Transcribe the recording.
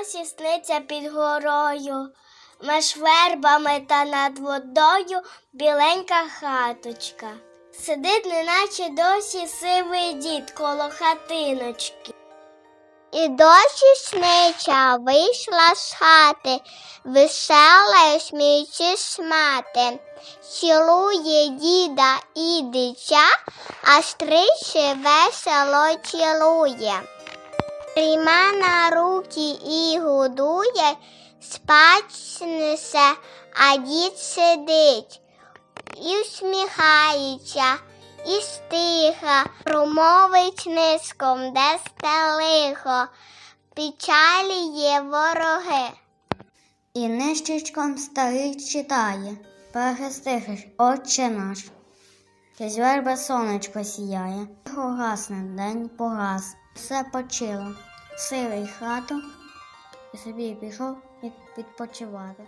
досі під горою, меж вербами та над водою біленька хаточка. Сидить, неначе досі сивий дід коло хатиночки. І досі снича вийшла з хати, весела й сміючись мати, цілує діда і дитя, а стриче весело цілує. Прийма на руки і годує, спать несе, а дід сидить і всміхається, і стиха, промовить низком, де сте лихо, печалі є вороги. І нищечком старий читає, перехистихиш, отче наш. Крізь верби сонечко сіяє, гасне, день погас, все почило, сивий хату, і собі пішов відпочивати.